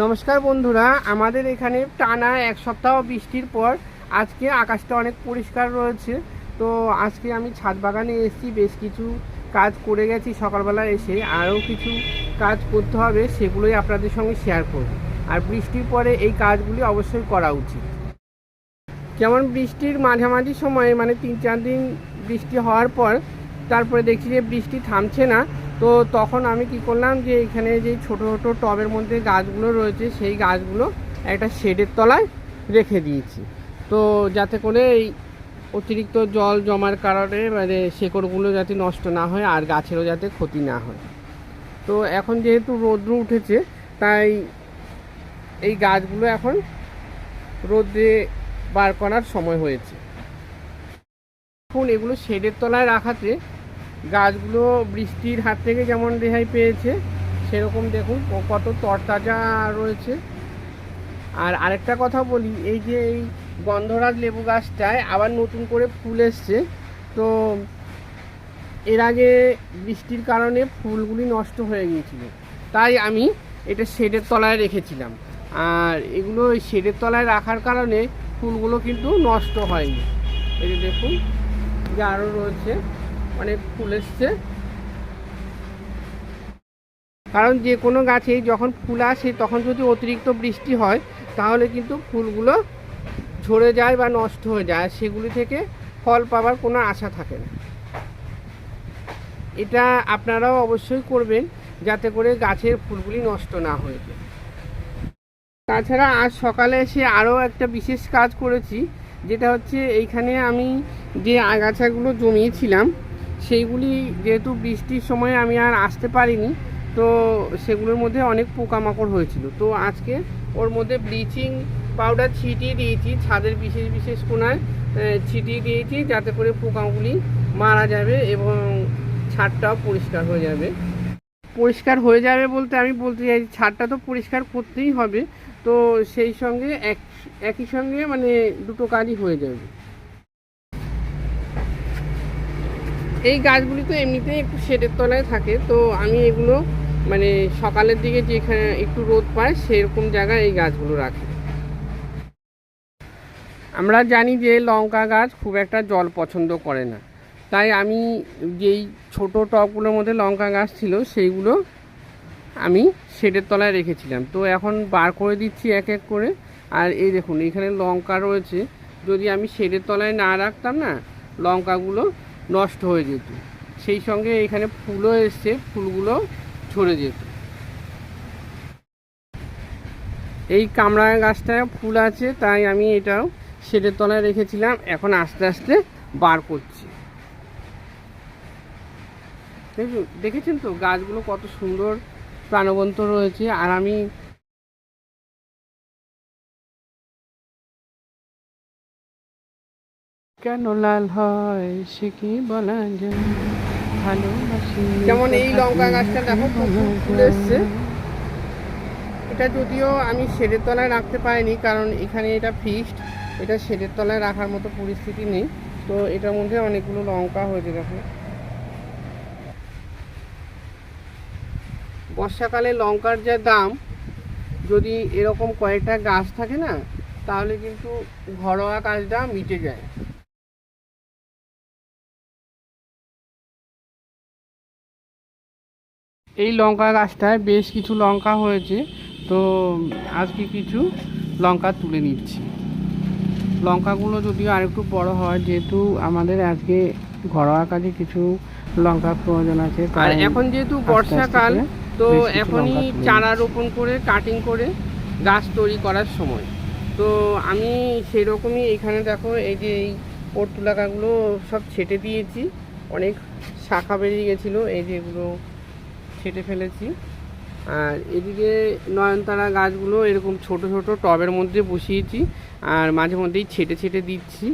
নমস্কার বন্ধুরা, আমাদের এখানে টানা এক সপ্তাহ বৃষ্টির পর আজকে আকাশটা অনেক পরিষ্কার রয়েছে। তো আজকে আমি ছাদ বাগানে এসেছি, বেশ কিছু কাজ করে গেছি সকালবেলা এসে। আরও কিছু কাজ করতে হবে, সেগুলোই আপনাদের সঙ্গে শেয়ার করব। আর বৃষ্টির পরে এই কাজগুলি অবশ্যই করা উচিত। যেমন বৃষ্টির মাঝামাঝি সময়ে মানে তিন চার দিন বৃষ্টি হওয়ার পর, তারপরে দেখছি যে বৃষ্টি থামছে না। তো তখন আমি কি করলাম যে এখানে যে ছোট ছোট টবের মধ্যে গাছগুলো রয়েছে, সেই গাছগুলো একটা শেডের তলায় রেখে দিয়েছি। তো যাতে করে এই অতিরিক্ত জল জমার কারণে মানে শেকড়গুলো যাতে নষ্ট না হয় আর গাছেরও যাতে ক্ষতি না হয়। তো এখন যেহেতু রৌদ্র উঠেছে, তাই এই গাছগুলো এখন রোদে বার করার সময় হয়েছে। এখন এগুলো শেডের তলায় রাখাতে গাছগুলো বৃষ্টির হাত থেকে যেমন রেহাই পেয়েছে, সেরকম দেখুন কত তরতাজা রয়েছে। আর আরেকটা কথা বলি, এই যে এই গন্ধরাজ লেবু গাছটায় আবার নতুন করে ফুল এসছে। তো এর আগে বৃষ্টির কারণে ফুলগুলি নষ্ট হয়ে গিয়েছিল, তাই আমি এটা শেডের তলায় রেখেছিলাম। আর এগুলো শেডের তলায় রাখার কারণে ফুলগুলো কিন্তু নষ্ট হয়নি। যে দেখুন, যে আরও রয়েছে। অনেক ফুল এসছে। কারণ যে কোনো গাছেই যখন ফুল আসে, তখন যদি অতিরিক্ত বৃষ্টি হয়, তাহলে কিন্তু ফুলগুলো ঝরে যায় বা নষ্ট হয়ে যায়। সেগুলি থেকে ফল পাওয়ার কোনো আশা থাকে না। এটা আপনারাও অবশ্যই করবেন, যাতে করে গাছের ফুলগুলি নষ্ট না হয়ে যায়। তাছাড়া আজ সকালে এসে আরও একটা বিশেষ কাজ করেছি, যেটা হচ্ছে এইখানে আমি যে আগাছাগুলো জমিয়েছিলাম সেইগুলি যেহেতু বৃষ্টির সময় আমি আর আসতে পারিনি, তো সেগুলোর মধ্যে অনেক পোকামাকড় হয়েছিল। তো আজকে ওর মধ্যে ব্লিচিং পাউডার ছিটিয়ে দিয়েছি, ছাদের বিশেষ বিশেষ কোনায় ছিটিয়ে দিয়েছি যাতে করে পোকাগুলি মারা যাবে এবং ছাদটাও পরিষ্কার হয়ে যাবে। পরিষ্কার হয়ে যাবে বলতে আমি বলতে চাই ছাদটা তো পরিষ্কার করতেই হবে, তো সেই সঙ্গে এক, একই সঙ্গে মানে দুটো কাজই হয়ে যাবে। এই গাছগুলি তো এমনিতেই একটু শেডের তলায় থাকে, তো আমি এগুলো মানে সকালের দিকে যেখানে একটু রোদ পায় সেরকম জায়গায় এই গাছগুলো রাখি। আমরা জানি যে লঙ্কা গাছ খুব একটা জল পছন্দ করে না। তাই আমি যেই ছোট টবগুলোর মধ্যে লঙ্কা গাছ ছিল সেইগুলো আমি শেডের তলায় রেখেছিলাম। তো এখন বার করে দিচ্ছি এক এক করে। আর এই দেখুন, এখানে লঙ্কা রয়েছে। যদি আমি শেডের তলায় না রাখতাম না, লঙ্কাগুলো নষ্ট হয়ে যেত। সেই সঙ্গে এখানে ফুলও এসছে, ফুলগুলো ঝরে যেত। এই কামড়া গাছটায় ফুল আছে, তাই আমি এটাও শেডের তলায় রেখেছিলাম। এখন আস্তে আস্তে বার করছি। দেখুন, দেখেছেন তো? গাছগুলো কত সুন্দর প্রাণবন্ত রয়েছে। আর আমি কেন লাল হয় সে কি বলা যায়? ভালোবাসি যেমন এই লঙ্কা গাছটা দেখো ফুল এসছে। এটা যদিও আমি শেডের তলায় রাখতে পারিনি কারণ এখানে এটা ফিক্সড এটা শেডের তলায় রাখার মতো পরিস্থিতি নেই। তো এটার মধ্যে অনেকগুলো লঙ্কা হয়েছে দেখো। বর্ষাকালে লঙ্কার যা দাম যদি এরকম কয়েকটা গাছ থাকে না তাহলে কিন্তু ঘরোয়া কাজটা মিটে যায়। এই লঙ্কা গাছটায় বেশ কিছু লঙ্কা হয়েছে তো আজকে কিছু লঙ্কা তুলে নিচ্ছি। লঙ্কাগুলো যদিও আরেকটু বড় হয় যেহেতু আমাদের আজকে ঘরোয়া কাজে কিছু লঙ্কা প্রয়োজন আছে আর এখন যেহেতু বর্ষাকাল তো এখনই চারা রোপণ করে কাটিং করে গাছ তৈরি করার সময়। তো আমি সেই রকমই এখানে দেখো এই যে এই পর্তুলাকাগুলো সব ছেটে দিয়েছি অনেক শাখা বেরিয়ে গেছিল এই যে এগুলো ছেটে ফেলেছি। আর এদিকে নয়নতারা গাছগুলো এরকম ছোট ছোট টবের মধ্যে বসিয়েছি, আর মাঝে মধ্যেই ছেটে ছেটে দিচ্ছি।